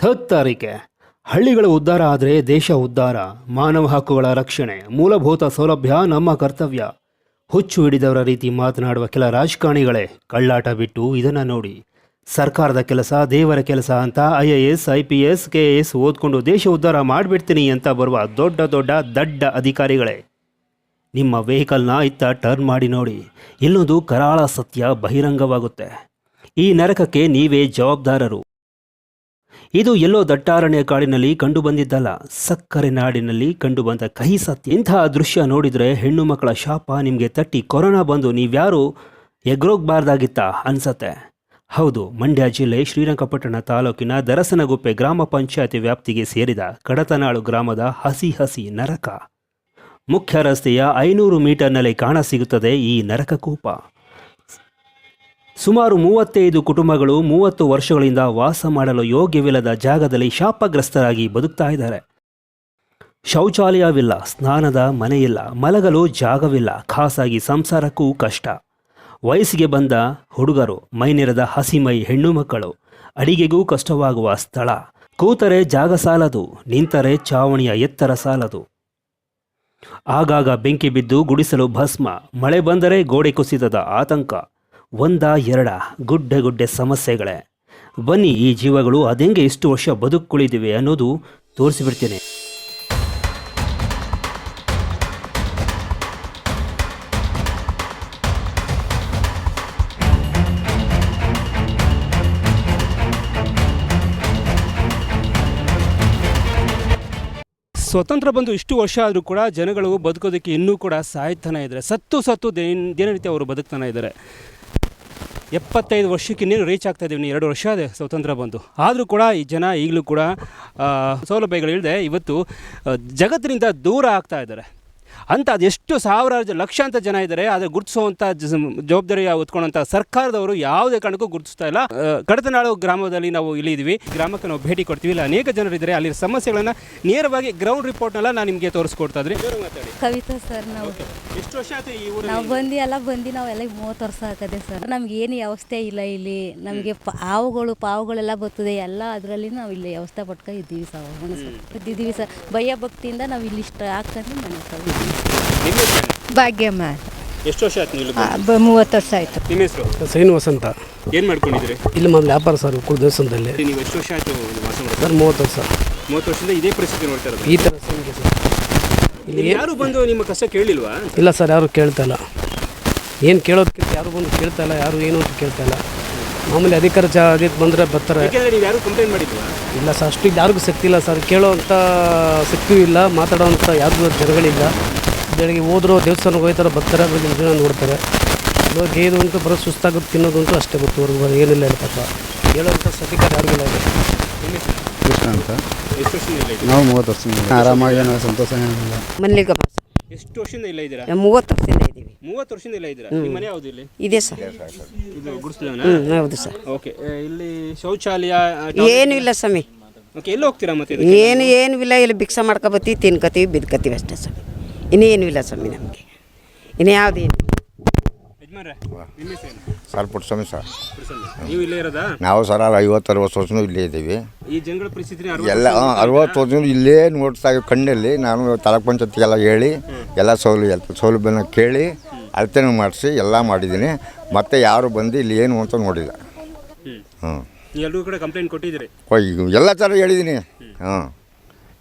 ಥತ್ತಾರಿಕೆ. ಹಳ್ಳಿಗಳ ಉದ್ಧಾರ ಆದರೆ ದೇಶ ಉದ್ಧಾರ. ಮಾನವ ಹಕ್ಕುಗಳ ರಕ್ಷಣೆ, ಮೂಲಭೂತ ಸೌಲಭ್ಯ ನಮ್ಮ ಕರ್ತವ್ಯ. ಹುಚ್ಚು ಹಿಡಿದವರ ರೀತಿ ಮಾತನಾಡುವ ಕೆಲ ರಾಜಕಾರಣಿಗಳೇ, ಕಳ್ಳಾಟ ಬಿಟ್ಟು ಇದನ್ನು ನೋಡಿ. ಸರ್ಕಾರದ ಕೆಲಸ, ದೇವರ ಕೆಲಸ ಅಂತ I A S, I P S, K S ಓದ್ಕೊಂಡು ದೇಶ ಉದ್ಧಾರ ಮಾಡಿಬಿಡ್ತೀನಿ ಅಂತ ಬರುವ ದೊಡ್ಡ ದೊಡ್ಡ ದಡ್ಡ ಅಧಿಕಾರಿಗಳೇ. ನಿಮ್ಮ ವೆಹಿಕಲ್ನ ಇತ್ತ ಟರ್ನ್ ಮಾಡಿ ನೋಡಿ. ಇಲ್ಲೊಂದು ಕರಾಳ ಸತ್ಯ ಬಹಿರಂಗವಾಗುತ್ತೆ. ಈ ನರಕಕ್ಕೆ ನೀವೇ ಜವಾಬ್ದಾರರು. ಇದು ಎಲ್ಲೋ ದಟ್ಟಾರಣ್ಯ ಕಾಡಿನಲ್ಲಿ ಕಂಡು ಬಂದಿದ್ದಲ್ಲ ಸಕ್ಕರೆ ನಾಡಿನಲ್ಲಿ ಕಂಡುಬಂದ ಕಹಿ ಸತ್ಯ. ಇಂತಹ ದೃಶ್ಯ ನೋಡಿದರೆ ಹೆಣ್ಣು ಮಕ್ಕಳ ಶಾಪ ನಿಮಗೆ ತಟ್ಟಿ ಕೊರೋನಾ ಬಂದು ನೀವ್ಯಾರು ಎಗ್ರೋಗ್ಬಾರ್ದಾಗಿತ್ತ ಅನ್ಸತ್ತೆ. ಹೌದು, ಮಂಡ್ಯ ಜಿಲ್ಲೆ ಶ್ರೀರಂಗಪಟ್ಟಣ ತಾಲೂಕಿನ ದರಸನಗುಪ್ಪೆ ಗ್ರಾಮ ಪಂಚಾಯತಿ ವ್ಯಾಪ್ತಿಗೆ ಸೇರಿದ ಕಡತನಾಳು ಗ್ರಾಮದ ಹಸಿ ಹಸಿ ನರಕ. ಮುಖ್ಯ ರಸ್ತೆಯ ಐನೂರು ಮೀಟರ್ನಲ್ಲಿ ಕಾಣಸಿಗುತ್ತದೆ ಈ ನರಕಕೂಪ ಸುಮಾರು ಮೂವತ್ತೈದು ಕುಟುಂಬಗಳು ಮೂವತ್ತು ವರ್ಷಗಳಿಂದ ವಾಸ ಮಾಡಲು ಯೋಗ್ಯವಿಲ್ಲದ ಜಾಗದಲ್ಲಿ ಶಾಪಗ್ರಸ್ತರಾಗಿ ಬದುಕ್ತಾ ಇದ್ದಾರೆ. ಶೌಚಾಲಯವಿಲ್ಲ ಸ್ನಾನದ ಮನೆಯಿಲ್ಲ ಮಲಗಲು ಜಾಗವಿಲ್ಲ, ಖಾಸಾಗಿ ಸಂಸಾರಕ್ಕೂ ಕಷ್ಟ. ವಯಸ್ಸಿಗೆ ಬಂದ ಹುಡುಗರು, ಮೈನೆರೆದ ಹಸಿಮೈ ಹೆಣ್ಣು ಮಕ್ಕಳು ಅಡಿಗೆಗೂ ಕಷ್ಟವಾಗುವ ಸ್ಥಳ. ಕೂತರೆ ಜಾಗ ಸಾಲದು, ನಿಂತರೆ ಚಾವಣಿಯ ಎತ್ತರ ಸಾಲದು. ಆಗಾಗ ಬೆಂಕಿ ಬಿದ್ದು ಗುಡಿಸಲು ಭಸ್ಮ, ಮಳೆ ಬಂದರೆ ಗೋಡೆ ಕುಸಿತದ ಆತಂಕ. ಒಂದ ಎರಡ ಗುಡ್ಡೆ ಗುಡ್ಡೆ ಸಮಸ್ಯೆಗಳೇ. ಬನ್ನಿ ಈ ಜೀವಗಳು ಅದೆಂಗೆ ಇಷ್ಟು ವರ್ಷ ಬದುಕುಳಿದಿವೆ ಅನ್ನೋದು ತೋರಿಸಿಬಿಡ್ತೀನಿ. ಸ್ವತಂತ್ರ ಬಂದು ಇಷ್ಟು ವರ್ಷ ಆದರೂ ಕೂಡ ಜನಗಳು ಬದುಕೋದಕ್ಕೆ ಇನ್ನೂ ಕೂಡ ಸಾಯ್ತಾನೆ ಇದ್ದಾರೆ. ಸತ್ತು ಸತ್ತು ದಿನ ದಿನನಿತ್ಯ ಅವರು ಬದುಕ್ತಾನೆ ಇದ್ದಾರೆ. ಎಪ್ಪತ್ತೈದು ವರ್ಷಕ್ಕೆ ನೀನು ರೀಚ್ ಆಗ್ತಾ ಇದ್ದೀವಿ ಎರಡು ವರ್ಷ ಅದೇ ಸ್ವತಂತ್ರ ಬಂದು. ಆದರೂ ಕೂಡ ಈ ಜನ ಈಗಲೂ ಕೂಡ ಸೌಲಭ್ಯಗಳಿಲ್ಲದೆ ಇವತ್ತು ಜಗತ್ತಿನಿಂದ ದೂರ ಆಗ್ತಾ ಇದ್ದಾರೆ. ಅಂತ ಅದೆಷ್ಟು ಸಾವಿರಾರು ಲಕ್ಷಾಂತರ ಜನ ಇದ್ದಾರೆ ಆದರೆ ಗುರುತಿಸುವಂಥ ಜವಾಬ್ದಾರಿ ಹೊತ್ಕೊಳ್ಳೋಂಥ ಸರ್ಕಾರದವರು ಯಾವುದೇ ಕಾರಣಕ್ಕೂ ಗುರುತಿಸ್ತಾ ಇಲ್ಲ. ಕಡತನಾಳು ಗ್ರಾಮದಲ್ಲಿ ನಾವು ಇಲ್ಲಿ ಇದ್ದೀವಿ ಗ್ರಾಮಕ್ಕೆ ನಾವು ಭೇಟಿ ಕೊಡ್ತೀವಿ. ಇಲ್ಲ ಅನೇಕ ಜನರಿದ್ದಾರೆ ಅಲ್ಲಿ ಸಮಸ್ಯೆಗಳನ್ನು ನೇರವಾಗಿ ಗ್ರೌಂಡ್ ರಿಪೋರ್ಟ್ನೆಲ್ಲ ನಾನು ನಿಮಗೆ ತೋರಿಸ್ಕೊಡ್ತಾ ಇದ್ರಿ ಕವಿತಾ ಸರ್ ನಾವು ಎಷ್ಟು ವರ್ಷ ಆಯ್ತು ಈ ನಾವು ಬಂದು ಎಲ್ಲ ಬಂದು ನಾವೆಲ್ಲ ಮೂವತ್ತು ವರ್ಷ ಆಗದೆ ಸರ್. ನಮ್ಗೆ ಏನು ವ್ಯವಸ್ಥೆ ಇಲ್ಲ ಇಲ್ಲಿ. ನಮಗೆ ಹಾವುಗಳು ಪಾವುಗಳೆಲ್ಲ ಬರ್ತದೆ. ಎಲ್ಲ ಅದರಲ್ಲಿ ನಾವು ಇಲ್ಲಿ ವ್ಯವಸ್ಥೆ ಪಟ್ಕೊಂಡು ಇದ್ದೀವಿ ಸರ್ ಇದ್ದೀವಿ ಸರ್. ಭಯ ಭಕ್ತಿಯಿಂದ ನಾವು ಇಲ್ಲಿ ಇಷ್ಟ ಹಾಕೊಂಡು ಮನೆ ಸರ್? ಭಾಗ್ಯಮ್ಮ. ಎಷ್ಟು ವರ್ಷ ಆಯ್ತು ನೀವು ಮೂವತ್ತು ವರ್ಷ ಆಯಿತು. ನಿಮ್ಮ ಹೆಸರು? ಸೈನ್ ಅಂತ ಏನು ಮಾಡ್ಕೊಂಡಿದ್ದೀರಿ? ಇಲ್ಲಿ ಮಾಮೂಲಿ ವ್ಯಾಪಾರ ಸರ್ ಕುಳ ದೇವಸ್ಥಾನದಲ್ಲಿ. ನೀವು ಎಷ್ಟು ವರ್ಷ ಆಯ್ತು ಇಲ್ಲಿ ವಾಸ ಮಾಡೋದು ಸರ್ ಮೂವತ್ತು ವರ್ಷ. ಮೂವತ್ತು ವರ್ಷದಿಂದ ಇದೇ ಪರಿಸ್ಥಿತಿ ನೋಡ್ತಾ ಇರೋದು. ಈ ಥರ ಸರ್. ಇಲ್ಲಿ ಇಲ್ಲಿ ಯಾರು ಬಂದು ನಿಮ್ಮ ಕಷ್ಟ ಕೇಳಿಲ್ವಾ? ಇಲ್ಲ ಸರ್ ಯಾರು ಕೇಳ್ತಾ ಇಲ್ಲ. ಏನು ಕೇಳೋದಕ್ಕಿಂತ ಯಾರು ಬಂದು ಕೇಳ್ತಾ ಇಲ್ಲ ಯಾರು ಏನು ಅಂತ ಕೇಳ್ತಾ ಇಲ್ಲ. ಮಾಮೂಲಿ ಅಧಿಕಾರ ಜಾಗಕ್ಕೆ ಅದಕ್ಕೆ ಬಂದರೆ ಬರ್ತಾರೆ. ನೀವು ಯಾರು ಕಂಪ್ಲೇಂಟ್ ಮಾಡಿಲ್ವಾ? ಇಲ್ಲ ಸರ್ ಅಷ್ಟು ಯಾರಿಗೂ ಶಕ್ತಿ ಇಲ್ಲ ಸರ್. ಕೇಳೋವಂಥ ಶಕ್ತಿಯೂ ಇಲ್ಲ ಮಾತಾಡೋವಂಥ ಯಾರಿಗೂ ಜನಗಳಿಲ್ಲ ಬೆಳಗ್ಗೆ ಹೋದ್ರು ದೇವಸ್ಥಾನಕ್ಕೆ ಹೋಗ್ತಾರೆ ಬರ್ತಾರೆ ಆಮೇಲೆ ನಿಮ್ ಜನ ನೋಡ್ತಾರೆ. ಇವಾಗ ಗೇದು ಅಂತೂ ಬರೋ ಸುಸ್ತಾಗುತ್ತೆ ತಿನ್ನೋದು ಅಂತೂ ಅಷ್ಟೇ ಗೊತ್ತು. ಅವ್ರಿಗೆ ಏನಿಲ್ಲ ಇಲ್ಲ ಪಾಪ ಹೇಳೋವಂಥ ಸತಿಕಾರ ಯಾರಿಗೂ ಇಲ್ಲ ಕೃಷ್ಣ ಅಂತ. ನಾವು ಮೂವತ್ತು ವರ್ಷ ಆರಾಮಾಗಿ ಸಂತೋಷ ಏನಿಲ್ಲ. ಮಲ್ಲಿಗಮ್ಮ ಎಷ್ಟು ವರ್ಷದಿಂದ ಇಲ್ಲ ಇದ್ದೀರಾ? ಮೂವತ್ತು ವರ್ಷದಿಂದ ಇದ್ದೀವಿ. ಮೂವತ್ತು ವರ್ಷದಿಂದ ಇಲ್ಲ ಇದ್ದೀರಾ? ನಿಮ್ಮ ಮನೆ ಯಾವುದು ಇಲ್ಲಿ? ಇದೆ ಸರ್. ಇದು ಗುಡಿಸ್ಲವನ ಹ್ಞೂ ಹೌದು ಸರ್. ಓಕೆ ಇಲ್ಲಿ ಶೌಚಾಲಯ ಏನೂ ಇಲ್ಲ ಸ್ವಾಮಿ. ಓಕೆ ಎಲ್ಲಿ ಹೋಗ್ತೀರಾ ಮತ್ತೆ ಇದಕ್ಕೆ? ಏನು ಏನು ಇಲ್ಲ ಇಲ್ಲಿ ಭಿಕ್ಷೆ ಮಾಡ್ಕೊಬತ್ತೀವಿ ತಿನ್ಕೋತೀವಿ ಬಿದ್ಕೋತೀವಿ ಅಷ್ಟೇ ಸ್ವಾಮಿ. ಇನ್ನೇನು ಇಲ್ಲ ಸ್ವಾಮಿ ನಮಗೆ. ಇನ್ನು ಯಾವುದು ಏನು ಯಜಮಾನ್ರೆ, ನಿಮ್ಮ ಹೆಸರೇನು? ಸರ್. ಪುಟ್ಸ್ವಾಮಿ ಸರ್. ನೀವು ಇಲ್ಲೇ ಇರೋದಾ? ನಾವು ಸರ್ ಐವತ್ತು ಅರವತ್ತು ವರ್ಷನೂ ಇಲ್ಲೇ ಇದ್ದೀವಿ. ಈ ಜನಗಳ ಪರಿಸ್ಥಿತಿ ಎಲ್ಲ ಅರವತ್ತು ವರ್ಷನೂ ಇಲ್ಲೇ ನೋಡ್ತಾ ಇದ್ದೀವಿ ಕಣ್ಣಲ್ಲಿ. ನಾನು ತಾಲೂಕ್ ಪಂಚಾಯತಿಗೆಲ್ಲ ಹೇಳಿ ಎಲ್ಲ ಸೌಲಭ್ಯ ಸೌಲಭ್ಯನ ಕೇಳಿ ಅಳತೆನೂ ಮಾಡಿಸಿ ಎಲ್ಲ ಮಾಡಿದ್ದೀನಿ. ಮತ್ತೆ ಯಾರು ಬಂದು ಇಲ್ಲಿ ಏನು ಅಂತ ನೋಡಿಲ್ಲ. ಹ್ಞೂ ಎಲ್ಲರೂ ಕಡೆ ಕಂಪ್ಲೇಂಟ್ ಕೊಟ್ಟಿದ್ದೀರಿ? ಈಗ ಎಲ್ಲ ಥರ ಹೇಳಿದ್ದೀನಿ. ಹಾಂ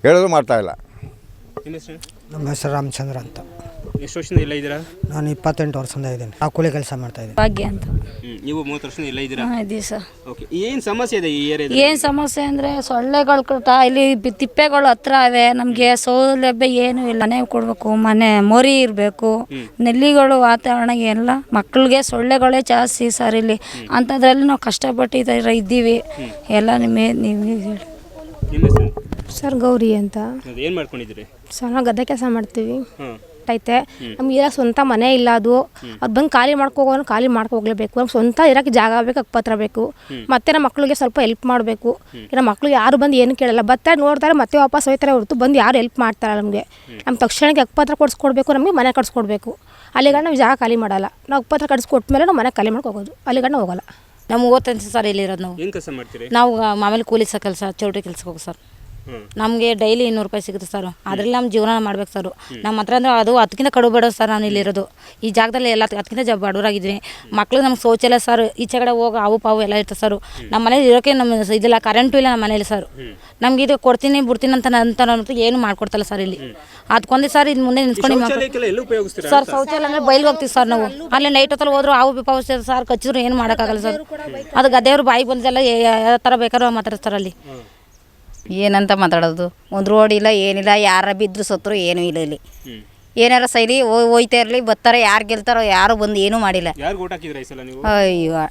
ಹೇಳೋದು ಮಾಡ್ತಾಯಿಲ್ಲ ನಿಮ್ಮ ಹೆಸರು ರಾಮಚಂದ್ರ ಅಂತ. ಎಷ್ಟು ವರ್ಷದಿಂದ ಇಲ್ಲ ಇದ್ದೀರಾ? ನಾನು ಇಪ್ಪತ್ತೆಂಟು ವರ್ಷದಿಂದ ಇದ್ದೀನಿ. ಆ ಕೂಲಿ ಕೆಲಸ ಮಾಡ್ತಾ ಇದ್ದೀನಿ. ಭಾಗ್ಯ ಅಂತ. ಹ್ಮ್. ನೀವು ಮೂವತ್ತು ವರ್ಷದಿಂದ ಇಲ್ಲ ಇದ್ದೀರಾ? ಹಾಂ ಇದ್ದೀವಿ ಸರ್. ಓಕೆ ಏನು ಸಮಸ್ಯೆ ಇದೆ ಈ ಏರಿಯಾದಲ್ಲಿ? ಏನು ಸಮಸ್ಯೆ ಅಂದರೆ ಸೊಳ್ಳೆಗಳು ಕಟ ಇಲ್ಲಿ ಬಿ- ತಿಪ್ಪೆಗಳು ಹತ್ರ ಇವೆ ನಮಗೆ ಸೌಲಭ್ಯ ಏನೂ ಇಲ್ಲ. ಮನೆ ಕೊಡಬೇಕು ಮನೆ ಮೊರಿ ಇರಬೇಕು. ನೆಲ್ಲಿಗಳು ವಾತಾವರಣ ಎಲ್ಲ ಮಕ್ಕಳಿಗೆ ಸೊಳ್ಳೆಗಳೇ ಜಾಸ್ತಿ ಸರ್ ಇಲ್ಲಿ. ಅಂಥದ್ರಲ್ಲಿ ನಾವು ಕಷ್ಟಪಟ್ಟು ಇದರ ಇದ್ದೀವಿ ಎಲ್ಲ ನಿಮಗೆ ನೀವು ಹೇಳಿ. ನಿಮ್ಮ ಹೆಸರು? ಸರ್ ಗೌರಿ ಅಂತ. ಏನು ಮಾಡ್ಕೊಂಡಿದ್ದೀರಿ? ಸರ್ ನಾವು ಗದ್ದೆ ಕೆಲಸ ಮಾಡ್ತೀವಿ. ಐತೆ. ನಮ್ಗೆ ಇರೋ ಸ್ವಂತ ಮನೆ ಇಲ್ಲ ಅದು. ಅದು ಬಂದು ಖಾಲಿ ಮಾಡ್ಕೋಗೋನು ಖಾಲಿ ಮಾಡ್ಕೊ ಹೋಗ್ಲೇಬೇಕು ನಮ್ಗೆ ಸ್ವಂತ ಇರೋಕ್ಕೆ ಜಾಗ ಬೇಕು ಅಕ್ಪತ್ರ ಬೇಕು. ಮತ್ತೆ ನಮ್ಮ ಮಕ್ಳಿಗೆ ಸ್ವಲ್ಪ ಹೆಲ್ಪ್ ಮಾಡಬೇಕು. ನಮ್ಮ ಮಕ್ಳಿಗೆ ಯಾರು ಬಂದು ಏನು ಕೇಳಲ್ಲ. ಬತ್ತೆ ನೋಡ್ತಾರೆ ಮತ್ತೆ ವಾಪಸ್ ಹೋಯ್ತಾರೆ ಹೊರತು ಬಂದು ಯಾರು ಹೆಲ್ಪ್ ಮಾಡ್ತಾರೆ ನಮಗೆ. ನಮ್ಮ ತಕ್ಷಣಕ್ಕೆ ಅಕ್ಪತ್ರ ಕೊಡಿಸ್ಕೊಡ್ಬೇಕು ನಮಗೆ ಮನೆ ಕಟ್ಸ್ಕೊಡ್ಬೇಕು. ಅಲ್ಲಿಗಣ್ಣ ನಾವು ಜಾಗ ಖಾಲಿ ಮಾಡಲ್ಲ. ನಾವು ಅಕ್ಪತ್ರ ಕಟ್ಸ್ಕೊಟ್ಮೇಲೆ ನಾವು ಮನೆ ಖಾಲಿ ಮಾಡ್ಕೊ ಹೋಗೋದು. ಅಲ್ಲಿಗಣ್ಣ ಹೋಗಲ್ಲ. ನಮ್ಗೆ ಓದ್ತಾ ಸರ್ ಇಲ್ಲಿರೋದು ನಾವು. ಏನು ಕೆಲಸ ಮಾಡ್ತೀರಿ? ನಾವು ಮಾಮೂಲಿ ಕೂಲಿ ಸಹ ಕೆಲಸ ಚೌಟ್ರಿ ಕೆಲ್ಸಕ್ಕೆ ಹೋಗಿ ಸರ್. ನಮಗೆ ಡೈಲಿ ಇನ್ನೂರು ರೂಪಾಯಿ ಸಿಗುತ್ತೆ ಸರ್ ಅದ್ರಲ್ಲಿ ನಮ್ಮ ಜೀವನ ಮಾಡ್ಬೇಕು ಸರ್ ನಮ್ಮ ಹತ್ರ ಅಂದ್ರೆ ಅದು ಅದಕ್ಕಿಂತ ಕಡು ಬೇಡ ಸರ್ ನಾನು ಇಲ್ಲಿರೋದು ಈ ಜಾಗದಲ್ಲಿ ಎಲ್ಲ ಅದಕ್ಕಿಂತ ಜ ಬಡವರಾಗಿದ್ದೀನಿ ಮಕ್ಳು ನಮ್ಗೆ ಶೌಚಾಲಯ ಸರ್ ಈಚೆ ಕಡೆ ಹೋಗಿ ಅವು ಪಾವು ಎಲ್ಲ ಇರ್ತದೆ ಸರ್ ನಮ್ಮ ಮನೇಲಿ ಇರೋಕೆ ನಮ್ಮ ಇದಿಲ್ಲ ಕರೆಂಟು ಇಲ್ಲ ನಮ್ಮ ಮನೇಲಿ ಸರ್ ನಮ್ಗೆ ಇದು ಕೊಡ್ತೀನಿ ಬಿಡ್ತೀನಿ ಅಂತ ಅಂತ ಏನು ಮಾಡ್ಕೊಡ್ತಲ್ಲ ಸರ್ ಇಲ್ಲಿ. ಅದಕ್ಕೊಂದೇ ಸರ್ ಇದು ಮುಂದೆ ನಿಂತ್ಕೊಂಡು ಸರ್ ಶೌಚಾಲಯ ಅಂದ್ರೆ ಬಯಲು ಹೋಗ್ತೀವಿ ಸರ್ ನಾವು. ಅಲ್ಲಿ ನೈಟ್ ಹೊತ್ತಲ್ಲಿ ಹೋದ್ರು ಅವು ಪಾವು ಸರ್ ಕಚ್ಚಿದ್ರು ಏನು ಮಾಡೋಕ್ಕಾಗಲ್ಲ ಸರ್ ಅದು ಗದ್ದೆಯವರು ಬಾಯಿ ಬಂದೆಲ್ಲ ಯಾವ ಥರ ಬೇಕಾದ್ರೂ ಮಾತಾಡ್ತಾರೆ ಅಲ್ಲಿ. ಏನಂತ ಮಾತಾಡೋದು? ಒಂದು ರೋಡ್ ಇಲ್ಲ ಏನಿಲ್ಲ ಯಾರ ಬಿದ್ರು ಸತ್ರು ಏನೂ ಇಲ್ಲ ಇಲ್ಲಿ. ಏನಾರ ಸೈಲಿ ಹೋಯ್ತಾ ಇರಲಿ ಬರ್ತಾರೆ ಯಾರು ಗೆಲ್ತಾರೋ ಯಾರು ಬಂದು ಏನೂ ಮಾಡಿಲ್ಲ. ಯಾರು ಓಟ್ ಹಾಕಿದ್ರ ಈ ಸಲ ನೀವು? ಅಯ್ಯೋ.